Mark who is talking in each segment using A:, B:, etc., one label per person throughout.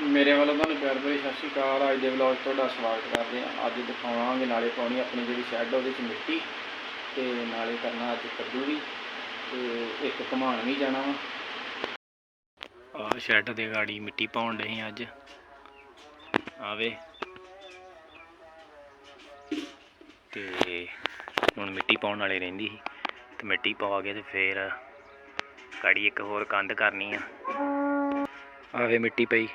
A: ਮੇਰੇ ਵੱਲੋਂ ਤੁਹਾਨੂੰ ਪਿਆਰ ਭਰੀ ਸਤਿ ਸ਼੍ਰੀ ਅਕਾਲ। ਅੱਜ ਦੇ ਵਲੌਗ ਤੁਹਾਡਾ ਸਵਾਗਤ ਕਰਦੇ ਹਾਂ। ਅੱਜ ਦਿਖਾਵਾਂਗੇ ਨਾਲੇ ਪਾਉਣੀ ਆਪਣੀ ਜਿਹੜੀ ਸ਼ੈੱਡ ਉਹਦੇ 'ਚ ਮਿੱਟੀ ਤੇ ਨਾਲੇ ਕਰਨਾ ਅੱਜ ਕੱਦੂ ਵੀ ਤੇ ਇੱਕ ਘਮਾਣ ਵੀ ਜਾਣਾ ਵਾ। ਆਹ ਸ਼ੈੱਡ ਦੇ ਗਾੜੀ ਮਿੱਟੀ ਪਾਉਣ ਦੇ ਅੱਜ। ਆਵੇ ਤੇ ਹੁਣ ਮਿੱਟੀ ਪਾਉਣ ਵਾਲੇ ਰਹਿੰਦੀ ਸੀ। ਤੇ ਮਿੱਟੀ ਪਾ ਕੇ ਤੇ ਫੇਰ ਗਾੜੀ ਇੱਕ ਹੋਰ ਕੰਧ ਕਰਨੀ ਆ। ਆਵੇ ਮਿੱਟੀ ਪਈ।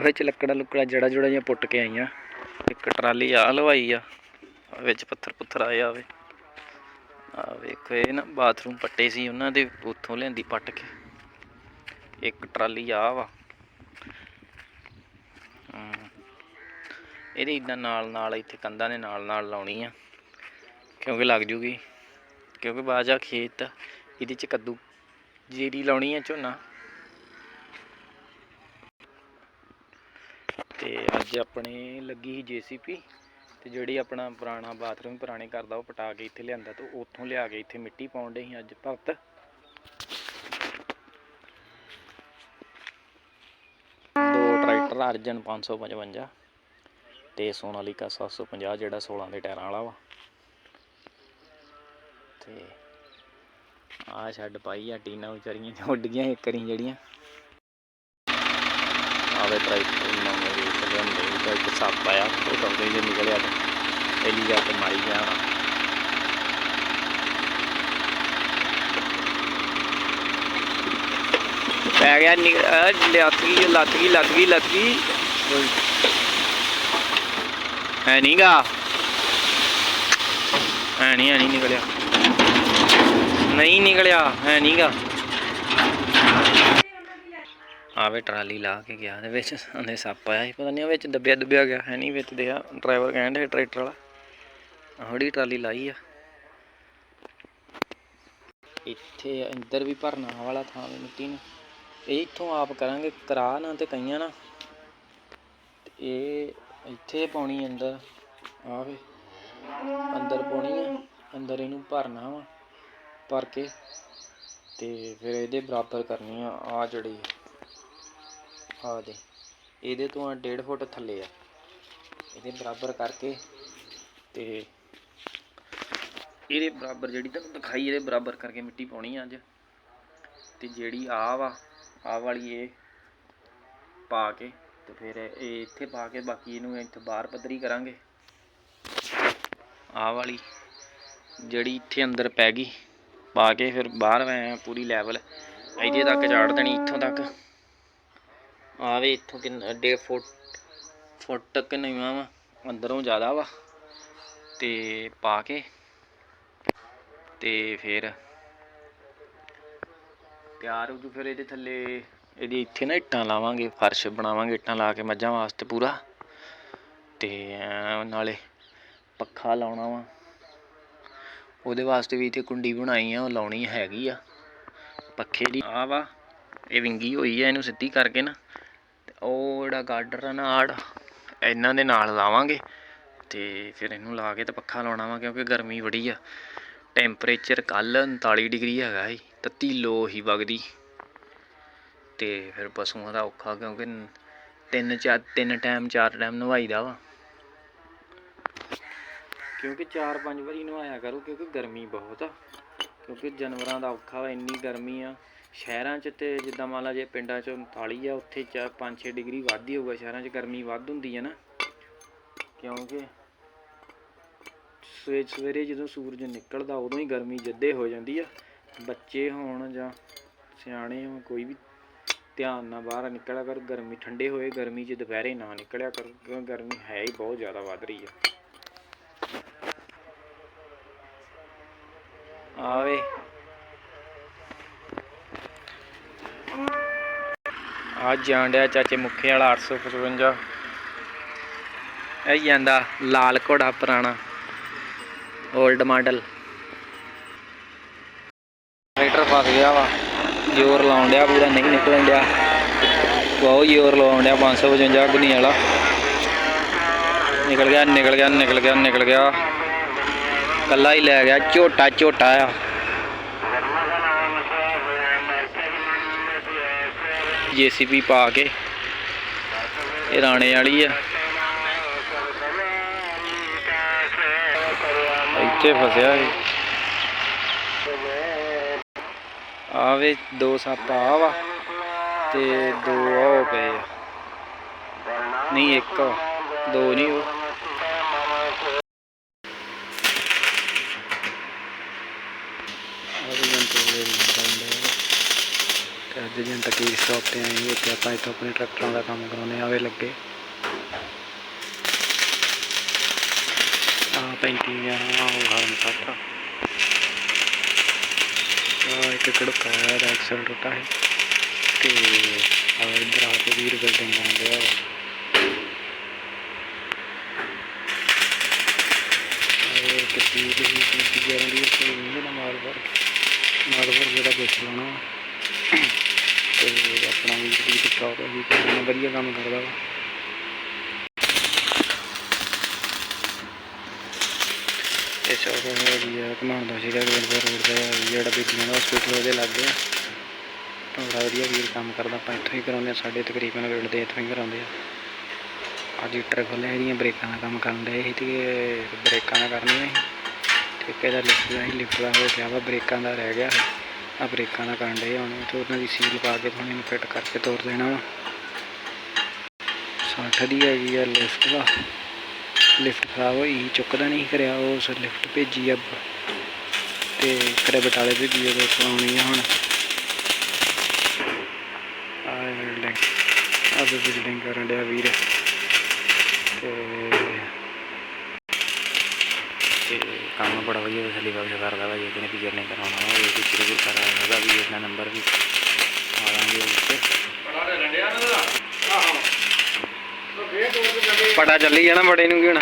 A: ਵਿੱਚ ਲੱਕੜਾਂ ਲੁੱਕੜਾਂ ਜੜਾ ਜੁੜਾ ਜਿਹੀਆਂ ਪੁੱਟ ਕੇ ਆਈਆਂ। ਇੱਕ ਟਰਾਲੀ ਆ ਲਵਾਈ ਆ ਆ ਵਿੱਚ ਪੱਥਰ ਪੁੱਥਰ ਆਏ ਆਵੇ ਆ ਵੇਖੋ, ਇਹ ਨਾ ਬਾਥਰੂਮ ਪੱਟੇ ਸੀ, ਉਹਨਾਂ ਦੇ ਉੱਥੋਂ ਲਿਆਂਦੀ ਪੱਟ ਕੇ। ਇੱਕ ਟਰਾਲੀ ਆ ਵਾ। ਹਮ। ਇਹਦੇ ਇਦਾਂ ਨਾਲ ਨਾਲ ਇੱਥੇ ਕੰਧਾਂ ਦੇ ਨਾਲ ਨਾਲ ਲਾਉਣੀ ਆ, ਕਿਉਂਕਿ ਲੱਗ ਜੂਗੀ। ਕਿਉਂਕਿ ਬਾਜਾ ਖੇਤ, ਇਹਦੇ ਚ ਕੱਦੂ ਜੀਰੀ ਲਾਉਣੀ ਆ ਝੋਨਾ। ਤੇ ਅੱਜ ਆਪਣੇ ਲੱਗੀ ਸੀ ਜੀਸੀਪੀ ਤੇ ਜਿਹੜੀ ਆਪਣਾ ਪੁਰਾਣਾ ਬਾਥਰੂਮ ਪੁਰਾਣੇ ਘਰ ਦਾ ਉਹ ਪਟਾ ਕੇ ਇੱਥੇ ਲਿਆਂਦਾ ਤੇ ਉੱਥੋਂ ਲਿਆ ਕੇ ਇੱਥੇ ਮਿੱਟੀ ਪਾਉਣ ਦੇ ਸੀ ਅੱਜ ਭਗਤ। ਦੋ ਟਰੈਕਟਰ ਅਰਜਨ 555 ਤੇ ਸੋਨਾਲੀਕਾ 750 ਜਿਹੜਾ 16 ਦੇ ਟਾਇਰਾਂ ਵਾਲਾ ਵਾ। ਤੇ ਆ ਛੱਡ ਪਾਈ ਆ, ਟੀਨਾ ਵਿਚਾਰੀਆਂ ਉੱਡ ਗਈਆਂ ਇੱਕ ਰੀ ਜਿਹੜੀਆਂ। ਆਵੇ ਟਰੈਕਟਰ ਨਵੇਂ ਵੀ ਚੱਲਦੇ ਉਹਦਾ ਇੱਕ ਸੱਪ ਆਇਆ ਉਹ ਕਬਦੇ ਜੇ ਨਿਕਲਿਆ ਤੇ ਪਹਿਲੀ ਜਾ ਕੇ ਮਾਰੀ ਗਿਆ ਹੋਣਾ ਪੈ ਗਿਆ ਲੱਤ ਗਈ ਲੱਤ ਗਈ ਲੱਤ ਗਈ ਲੱਤ ਗਈ। ਹੈ ਨੀਗਾ ਹੈ ਨਹੀਂ ਹੈ ਨਹੀਂ ਨਿਕਲਿਆ। ਨਹੀਂ ਨਿਕਲਿਆ ਹੈ ਨੀਗਾ ਆਵੇ ਟਰਾਲੀ ਲਾ ਕੇ ਗਿਆ ਦੇ ਵਿੱਚ ਉਹਨੇ ਸੱਪ ਆਇਆ ਸੀ, ਪਤਾ ਨਹੀਂ ਉਹ ਵਿੱਚ ਦੱਬਿਆ ਦੁੱਬਿਆ ਗਿਆ ਹੈ ਨਹੀਂ ਵਿੱਚ ਦਿਆ ਡਰਾਈਵਰ ਕਹਿੰਦੇ ਟਰੈਕਟਰ ਵਾਲਾ। ਹੌੜੀ ਟਰਾਲੀ ਲਾਈ ਆ। ਇੱਥੇ ਅੰਦਰ ਵੀ ਭਰਨਾ ਵਾਲਾ ਥਾਂ ਵੀ ਮਿੱਟੀ ਨੂੰ। ਇਹ ਇੱਥੋਂ ਆਪ ਕਰਾਂਗੇ, ਕਰਾ ਨਾ ਤੇ ਕਈਆਂ ਨਾ। ਤੇ ਇਹ ਇੱਥੇ ਪਾਉਣੀ ਅੰਦਰ। ਆਵੇ ਅੰਦਰ ਪਾਉਣੀ ਆ, ਅੰਦਰ ਇਹਨੂੰ ਭਰਨਾ ਵਾ, ਭਰ ਕੇ। ਤੇ ਫਿਰ ਇਹਦੇ ਬਰਾਬਰ ਕਰਨੀ ਆ ਆ ਜਿਹੜੀ ਆ ਦੇ ਇਹਦੇ ਤੋਂ ਆ 1.5 ਫੁੱਟ ਥੱਲੇ ਆ। ਇਹਦੇ ਬਰਾਬਰ ਕਰਕੇ ਤੇ ਇਹਦੇ ਬਰਾਬਰ ਜਿਹੜੀ ਤੁਹਾਨੂੰ ਦਿਖਾਈ, ਇਹਦੇ ਬਰਾਬਰ ਕਰਕੇ ਮਿੱਟੀ ਪਾਉਣੀ ਆ ਅੱਜ। ਤੇ ਜਿਹੜੀ ਆ ਵਾ ਆ ਵਾਲੀ ਇਹ ਪਾ ਕੇ ਤੇ ਫਿਰ ਇਹ ਇੱਥੇ ਪਾ ਕੇ ਬਾਕੀ ਇਹਨੂੰ ਇੱਥੇ ਬਾਹਰ ਪੱਧਰੀ ਕਰਾਂਗੇ। ਆ ਵਾਲੀ ਜਿਹੜੀ ਇੱਥੇ ਅੰਦਰ ਪੈ ਗਈ, ਪਾ ਕੇ ਫਿਰ ਬਾਹਰ ਮੈਂ ਪੂਰੀ ਲੈਵਲ ਇਹਦੇ ਤੱਕ ਚਾੜ ਦੇਣੀ ਇੱਥੋਂ ਤੱਕ। ਆਵੇ ਇੱਥੋਂ ਕਿੰਨਾ 1.5 ਫੁੱਟ ਫੁੱਟ ਤੱਕ ਨੀਵਾਂ ਵਾ। ਅੰਦਰੋਂ ਜ਼ਿਆਦਾ ਵਾ। ਤੇ ਪਾ ਕੇ ਤੇ ਫਿਰ ਤਿਆਰ ਹੋ ਜੂ। ਫਿਰ ਇਹਦੇ ਥੱਲੇ ਇਹਦੀ ਇੱਥੇ ਨਾ ਇੱਟਾਂ ਲਾਵਾਂਗੇ। ਫਰਸ਼ ਬਣਾਵਾਂਗੇ ਇੱਟਾਂ ਲਾ ਕੇ ਮੱਝਾਂ ਵਾਸਤੇ ਪੂਰਾ। ਤੇ ਨਾਲੇ ਪੱਖਾ ਲਾਉਣਾ ਵਾ। ਉਹਦੇ ਵਾਸਤੇ ਵੀ ਇੱਥੇ ਕੁੰਡੀ ਬਣਾਈ ਆ। ਉਹ ਲਾਉਣੀ ਹੈਗੀ ਆ। ਪੱਖੇ ਦੀ ਆ ਵਾ। ਇਹ ਵਿੰਗੀ ਹੋਈ ਆ। ਇਹਨੂੰ ਸਿੱਧੀ ਕਰਕੇ ਨਾ ਉਹ ਜਿਹੜਾ ਗਾਡਰ ਆ ਨਾ ਆੜ, ਇਹਨਾਂ ਦੇ ਨਾਲ ਲਾਵਾਂਗੇ ਤੇ ਫਿਰ ਇਹਨੂੰ ਲਾ ਕੇ ਤੇ ਪੱਖਾ ਲਾਉਣਾ ਵਾ ਕਿਉਂਕਿ ਗਰਮੀ ਬੜੀ ਆ। ਟੈਂਪਰੇਚਰ ਕੱਲ 39 ਡਿਗਰੀ ਹੈਗਾ ਸੀ ਤੱਤੀ ਲੋ ਹੀ ਵਗਦੀ। ਤੇ ਫਿਰ ਪਸ਼ੂਆਂ ਦਾ ਔਖਾ ਕਿਉਂਕਿ ਤਿੰਨ ਚਾਰ, ਤਿੰਨ ਟਾਈਮ ਚਾਰ ਟਾਈਮ ਨਵਾਈਦਾ ਵਾ। ਕਿਉਂਕਿ ਚਾਰ ਪੰਜ ਵਾਰੀ ਨਵਾਇਆ ਕਰੋ ਕਿਉਂਕਿ ਗਰਮੀ ਬਹੁਤ ਆ। ਕਿਉਂਕਿ ਜਾਨਵਰਾਂ ਦਾ ਔਖਾ ਵਾ, ਇੰਨੀ ਗਰਮੀ ਆ। ਸ਼ਹਿਰਾਂ 'ਚ ਤੇ ਜਿੱਦਾਂ ਮੰਨ ਲਾ ਜੇ ਪਿੰਡਾਂ 'ਚ 39 ਆ, ਉੱਥੇ 4 5-6 ਡਿਗਰੀ ਵੱਧ ਹੀ ਹੋਊਗਾ, ਸ਼ਹਿਰਾਂ 'ਚ ਗਰਮੀ ਵੱਧ ਹੁੰਦੀ ਹੈ ਨਾ। ਕਿਉਂਕਿ ਸਵੇ, ਸਵੇਰੇ ਜਦੋਂ ਸੂਰਜ ਨਿਕਲਦਾ, ਉਦੋਂ ਹੀ ਗਰਮੀ ਜੱਦੇ ਹੋ ਜਾਂਦੀ ਆ। ਬੱਚੇ ਹੋਣ ਜਾਂ ਸਿਆਣੇ ਹੋਣ, ਕੋਈ ਵੀ ਧਿਆਨ ਨਾਲ ਬਾਹਰ ਨਿਕਲਿਆ ਕਰ, ਗਰਮੀ ਠੰਡੇ ਹੋਏ, ਗਰਮੀ 'ਚ ਦੁਪਹਿਰੇ ਨਾ ਨਿਕਲਿਆ ਕਰ ਕਿਉਂਕਿ ਗਰਮੀ ਹੈ ਹੀ ਬਹੁਤ ਜ਼ਿਆਦਾ ਵੱਧ ਰਹੀ ਆ। ਆਵੇ ਆ ਜਾਂਡਿਆ ਚਾਚੇ ਮੁੱਖੇ ਵਾਲਾ 855 ਇਹ ਜਾਂਦਾ ਲਾਲ ਘੋੜਾ ਪੁਰਾਣਾ 올ਡ ਮਾਡਲ ਟਰੈਕਟਰ ਫਸ ਗਿਆ ਵਾ, ਜ਼ੋਰ ਲਾਉਣ ਡਿਆ ਪੂਰਾ, ਨਹੀਂ ਨਿਕਲਣ ਡਿਆ। ਬਹੁਤ ਜ਼ੋਰ ਲਾਉਣ ਡਿਆ 555 ਗੁਨੀ ਵਾਲਾ। ਨਿਕਲ ਗਿਆ ਨਿਕਲ ਗਿਆ ਨਿਕਲ ਗਿਆ ਨਿਕਲ ਗਿਆ। ਕੱਲਾ ਹੀ ਲੈ ਗਿਆ, ਝੋਟਾ ਝੋਟਾ ਆ। ਜੀਸੀਬੀ ਪਾ ਕੇ। ਇਹ ਰਾਣੇ ਵਾਲੀ ਆ। ਇੱਥੇ ਫਸਿਆ ਇਹ। ਆਵੇ, ਦੋ ਸੱਪ ਆ ਵਾ ਤੇ ਦੋ ਉਹ ਪਏ ਆ। ਨਹੀਂ, ਇੱਕ ਦੋ ਨਹੀਂ ਉਹ। ਆਹ ਜੰਤਰ ਵੇਲ ਬੰਦੇ ਤੇ ਅੱਜ ਜਨ ਤੱਕ ਸਟਾਪ ਤੇ ਆਏ ਹਾਂ ਤੇ ਆਪਾਂ ਇੱਥੋਂ ਆਪਣੇ ਟਰੈਕਟਰਾਂ ਦਾ ਕੰਮ ਕਰਾਉਣੇ ਆਵੇ ਲੱਗੇ। ਆ 35 ਆ ਉਹ ਹਰਨ ਤੱਕ ਆ। ਇੱਕ ਕੜਕਾ ਹੈ ਐਕਸਲ ਟੁੱਟਾ ਹੈ ਤੇ ਆ ਇਧਰ ਆ ਕੇ ਵੀਰ ਬਿਲਡਿੰਗ ਬਣਦੇ ਆ ਇਹ ਕਿਸੀ ਦੀ ਕਿਸੀ ਜਿਹੜੀ ਕੋਈ ਨਹੀਂ ਨਾ ਮਾਰ ਵਰ ਜਿਹੜਾ ਦੇਖ ਲੈਣਾ ਆਪਣਾ ਵੀ ਜਿਹੜੀ ਟਿਕਟੌਕ ਹੈ ਵੀ ਵਧੀਆ ਕੰਮ ਕਰਦਾ ਵਾ। ਇਹ ਚੌਕ ਹੈ ਜੀ ਆ ਕਮਾਂਡ ਦਾ ਸੀਗਾ ਗੋਲਪੁਰ ਰੋਡ ਦਾ ਜਿਹੜਾ ਬੀਬੀਆਂ ਦਾ ਹਸਪੀਟਲ ਉਹਦੇ ਲੱਗੇ ਬੜਾ ਵਧੀਆ ਵੀਰ ਕੰਮ ਕਰਦਾ, ਆਪਾਂ ਇੱਥੋਂ ਹੀ ਕਰਾਉਂਦੇ ਆ ਸਾਡੇ ਤਕਰੀਬਨ ਰੇਟ ਦੇ ਇੱਥੋਂ ਹੀ ਕਰਾਉਂਦੇ ਆ। ਅੱਜ ਹੀਟਰ ਖੋਲ੍ਹਿਆ, ਇਹਦੀਆਂ ਬ੍ਰੇਕਾਂ ਦਾ ਕੰਮ ਕਰਨ ਡਏ ਸੀ ਤੇ ਬ੍ਰੇਕਾਂ ਦਾ ਕਰਨੀਆਂ ਸੀ ਠੇਕੇ ਦਾ। ਲਿਫਟ ਦਾ ਲਿਫਟ ਦਾ ਹੋ ਗਿਆ ਵਾ, ਬ੍ਰੇਕਾਂ ਦਾ ਰਹਿ ਗਿਆ। ਆ ਬ੍ਰੇਕਾਂ ਦਾ ਕਰਨ ਡਏ ਹੁਣ, ਤੇ ਉਹਨਾਂ ਦੀ ਸੀਲ ਪਾ ਕੇ ਹੁਣ ਇਹਨੂੰ ਫਿੱਟ ਕਰਕੇ ਤੋਰ ਦੇਣਾ ਵਾ। 60 ਦੀ ਹੈਗੀ ਆ ਲਿਫਟ ਦਾ। ਲਿਫਟ ਖਰਾਬ ਹੋਈ, ਚੁੱਕਦਾ ਨਹੀਂ ਕਰਿਆ ਉਸ ਲਿਫਟ ਭੇਜੀ ਆ ਤੇ ਕਰੇ ਬਟਾਲੇ ਭੇਜੀ ਉਹ ਆਉਣੀ ਆ ਹੁਣ। ਆ ਬਿਲਡਿੰਗ ਆ ਬਿਲਡਿੰਗ ਕਰਨ ਡਿਆ ਵੀਰ ਤੇ ਤੇ ਕੰਮ ਬੜਾ ਵਧੀਆ ਵਸਲੀ ਬਖਸ਼ ਕਰਦਾ ਵਾ ਜੇ ਕਿਨੇ ਪੀਰ ਨਹੀਂ ਕਰਾਉਣਾ ਹੋਵੇ ਤੇ ਜ਼ਰੂਰ ਕਰਾ ਉਹਦਾ ਵੀ ਇਹਨਾਂ ਨੰਬਰ ਵੀ ਆ ਲਾਂਗੇ ਉੱਤੇ ਪੜਾ ਚੱਲੀ ਜਾਣਾ ਬੜੇ ਨੂੰ ਕੀ ਹੋਣਾ।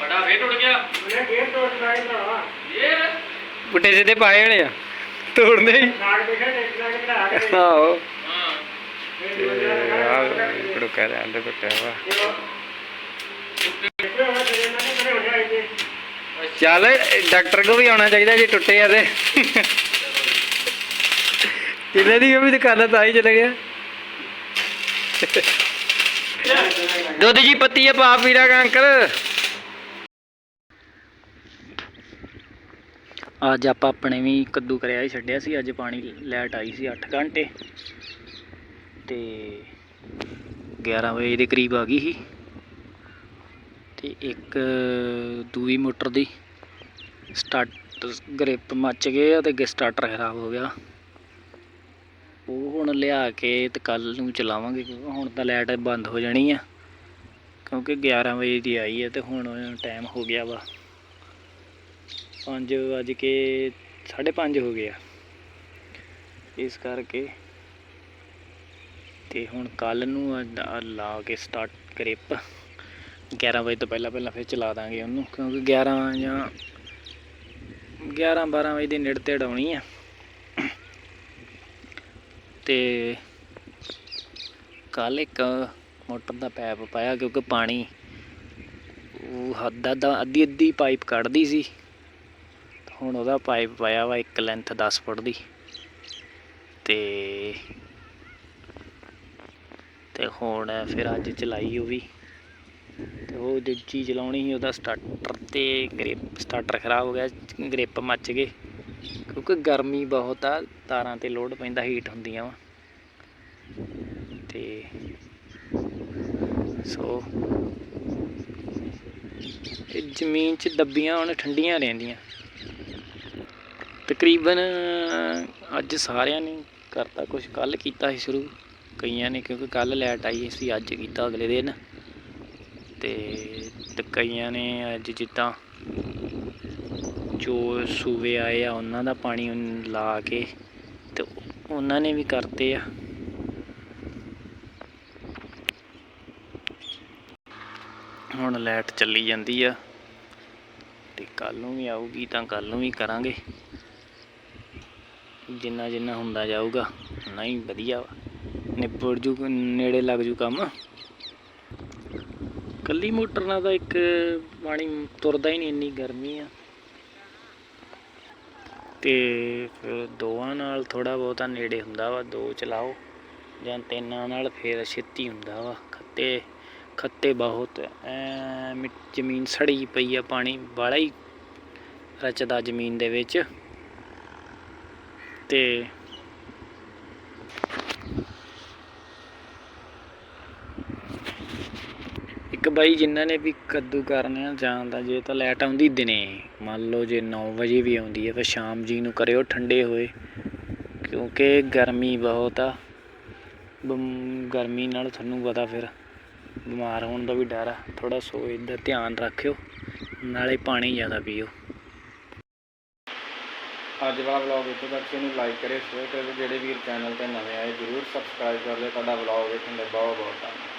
B: ਬੜਾ ਫੇਰ ਟੁੱਟ ਗਿਆ
C: ਉਹਨੇ ਗੇਟ ਤੋੜ ਲਾਈ ਭਰਾਵਾ
B: ਫੇਰ
A: ਪੁੱਟੇ ਸਿੱਧੇ ਪਾਏ ਹੋਣੇ ਆ। ਤੋੜਦੇ ਹੀ। ਆਹੋ।
B: ਹਾਂ
A: ਤੇ ਆ ਅੰਦਰ ਟੁੱਟਿਆ ਵਾ
C: ਦੇਖੋ ਉਹ ਤੇਰੇ ਨਾਲ ਕਿਹੜੇ ਹੋ ਜਾਏ ਜੀ
A: ਚੱਲ, ਡਾਕਟਰ ਕੋ ਵੀ ਆਉਣਾ ਚਾਹੀਦਾ ਜੇ ਟੁੱਟੇ ਆ ਤੇ। ਕਿਲੇ ਦੀ ਵੀ ਦੁਕਾਨਾਂ ਤਾਂ ਹੀ ਚਲੇ ਗਿਆ। ਦੁੱਧ ਜੀ ਪੱਤੀ ਆ, ਪਾ ਪੀਰਾ ਅੰਕਲ। ਅੱਜ ਆਪਾਂ ਆਪਣੇ ਵੀ ਕੱਦੂ ਕਰਿਆ ਹੀ ਛੱਡਿਆ ਸੀ, ਅੱਜ ਪਾਣੀ ਲੈਟ ਆਈ ਸੀ 8 ਘੰਟੇ। ਤੇ 11 ਵਜੇ ਦੇ ਕਰੀਬ ਆ ਗਈ ਸੀ। ਤੇ ਇੱਕ ਦੂਈ ਮੋਟਰ ਦੀ। ਸਟਾਰਟ ਗ੍ਰਿਪ ਮੱਚ ਗਏ ਆ ਤੇ ਅੱਗੇ ਸਟਾਰਟਰ ਖਰਾਬ ਹੋ ਗਿਆ। ਉਹ ਹੁਣ ਲਿਆ ਕੇ ਤੇ ਕੱਲ ਨੂੰ ਚਲਾਵਾਂਗੇ ਕਿਉਂਕਿ ਹੁਣ ਤਾਂ ਲਾਈਟ ਬੰਦ ਹੋ ਜਾਣੀ ਆ, ਕਿਉਂਕਿ 11 ਵਜੇ ਦੀ ਆਈ ਹੈ ਤੇ ਹੁਣ ਟਾਈਮ ਹੋ ਗਿਆ ਵਾ। 5 ਵਜ ਕੇ 5:30 ਹੋ ਗਿਆ ਇਸ ਕਰਕੇ ਤੇ ਹੁਣ ਕੱਲ ਨੂੰ ਲਾ ਕੇ ਸਟਾਰਟ ਗ੍ਰਿਪ। 11 ਵਜੇ ਤੋਂ ਪਹਿਲਾਂ ਪਹਿਲਾਂ ਫਿਰ ਚਲਾ ਦਾਂਗੇ ਉਹਨੂੰ, ਕਿਉਂਕਿ 11 ਜਾਂ 11 12 ਵਜੇ ਦੀ ਨੇੜੇ ਤੇੜ ਆਉਣੀ ਆ। ਤੇ ਕੱਲ ਇੱਕ ਮੋਟਰ ਦਾ ਪੈਪ ਪਾਇਆ ਕਿਉਂਕਿ ਪਾਣੀ ਉਹ ਹੱਦ ਦਾ ਅੱਧੀ ਅੱਧੀ ਪਾਈਪ ਕੱਢਦੀ ਸੀ। ਹੁਣ ਉਹਦਾ ਪਾਈਪ ਪਾਇਆ ਵਾ ਇੱਕ ਲੈਂਥ 10 ਫੁੱਟ ਦੀ। ਤੇ ਤੇ ਹੁਣ ਫਿਰ ਅੱਜ ਚਲਾਈ ਉਹ ਵੀ। ਤੇ ਉਹ ਦੂਜੀ ਚਲਾਉਣੀ ਸੀ, ਉਹਦਾ ਸਟਾਰਟਰ ਤੇ ਗ੍ਰਿਪ ਸਟਾਰਟਰ ਖਰਾਬ ਹੋ ਗਿਆ ਗ੍ਰਿਪ ਮੱਚ ਗਏ। ਕਿਉਂਕਿ ਗਰਮੀ ਬਹੁਤ ਆ, ਤਾਰਾਂ ਤੇ ਲੋਡ ਪੈਂਦਾ ਹੀਟ ਹੁੰਦੀਆਂ ਵਾ। ਤੇ ਸੋ ਇਹ ਜ਼ਮੀਨ 'ਚ ਦੱਬੀਆਂ ਹੁਣ, ਠੰਡੀਆਂ ਰਹਿੰਦੀਆਂ। ਤਕਰੀਬਨ ਅੱਜ ਸਾਰਿਆਂ ਨੇ ਕਰਤਾ ਕੁਝ ਕੱਲ ਕੀਤਾ ਸੀ ਸ਼ੁਰੂ, ਕਈਆਂ ਨੇ ਕਿਉਂਕਿ ਕੱਲ ਲੈਟ ਆਈ ਸੀ ਅੱਜ ਕੀਤਾ ਅਗਲੇ ਦਿਨ। ਤੇ ਕਈਆਂ ਨੇ ਅੱਜ ਜਿੱਦਾਂ ਜੋ ਸੂਵੇ ਆਏ ਆ, ਉਹਨਾਂ ਦਾ ਪਾਣੀ ਲਾ ਕੇ ਤੇ ਉਹਨਾਂ ਨੇ ਵੀ ਕਰਤੇ ਆ। ਹੁਣ ਲਾਈਟ ਚੱਲੀ ਜਾਂਦੀ ਆ ਤੇ ਕੱਲ ਨੂੰ ਵੀ ਆਊਗੀ ਤਾਂ ਕੱਲ ਨੂੰ ਵੀ ਕਰਾਂਗੇ। ਜਿੰਨਾ ਜਿੰਨਾ ਹੁੰਦਾ ਜਾਊਗਾ ਨਹੀਂ ਵਧੀਆ ਵਾ। ਨਿਬੜ ਜੂ, ਨੇੜੇ ਲੱਗ ਜੂ ਕੰਮ। ਕੱਲੀ ਮੋਟਰ ਨਾਲ ਤਾਂ ਇੱਕ ਪਾਣੀ ਤੁਰਦਾ ਹੀ ਨਹੀਂ, ਇੰਨੀ ਗਰਮੀ ਆ। ਤੇ ਫਿਰ ਦੋਵਾਂ ਨਾਲ ਥੋੜਾ ਬਹੁਤਾ ਨੇੜੇ ਹੁੰਦਾ ਵਾ, ਦੋ ਚਲਾਓ। ਜਾਂ ਤਿੰਨਾਂ ਨਾਲ ਫੇਰ ਛੇਤੀ ਹੁੰਦਾ ਵਾ। ਖੱਤੇ ਖੱਤੇ ਬਹੁਤ ਐ। ਜ਼ਮੀਨ ਸੜੀ ਪਈ ਆ ਪਾਣੀ ਵਾਲਾ ਹੀ ਰਚਦਾ ਜ਼ਮੀਨ ਦੇ ਵਿੱਚ। ਤੇ ਇੱਕ ਬਾਈ, ਜਿਨ੍ਹਾਂ ਨੇ ਵੀ ਕੱਦੂ ਕਰਨੇ ਆ ਜਾਣਦਾ ਜੇ ਤਾਂ ਲਾਈਟ ਆਉਂਦੀ ਦਿਨੇ। ਮੰਨ ਲਓ ਜੇ 9 ਵਜੇ ਵੀ ਆਉਂਦੀ ਹੈ, ਤਾਂ ਸ਼ਾਮ ਜੀ ਨੂੰ ਕਰਿਓ ਠੰਡੇ ਹੋਏ, ਕਿਉਂਕਿ ਗਰਮੀ ਬਹੁਤ ਆ। ਬਮ- ਗਰਮੀ ਨਾਲ ਤੁਹਾਨੂੰ ਪਤਾ ਫਿਰ, ਬਿਮਾਰ ਹੋਣ ਦਾ ਵੀ ਡਰ ਆ। ਥੋੜਾ ਸੋ ਦਾ ਧਿਆਨ ਰੱਖਿਓ, ਨਾਲੇ ਪਾਣੀ ਜ਼ਿਆਦਾ ਪੀਓ। ਅੱਜ ਵਾਲਾ ਵਲੌਗ ਇੱਥੇ ਤੱਕ, ਇਹਨੂੰ ਲਾਈਕ ਕਰਿਓ ਸ਼ੇਅਰ ਕਰਿਓ ਜਿਹੜੇ ਵੀਰ ਚੈਨਲ ਤੇ ਨਵੇਂ ਆਏ, ਜਰੂਰ ਸਬਸਕ੍ਰਾਈਬ ਕਰ ਲਿਓ। ਤੁਹਾਡਾ ਵਲੌਗ ਵੇਖਣ ਲਈ ਬਹੁਤ ਬਹੁਤ ਧੰਨਵਾਦ।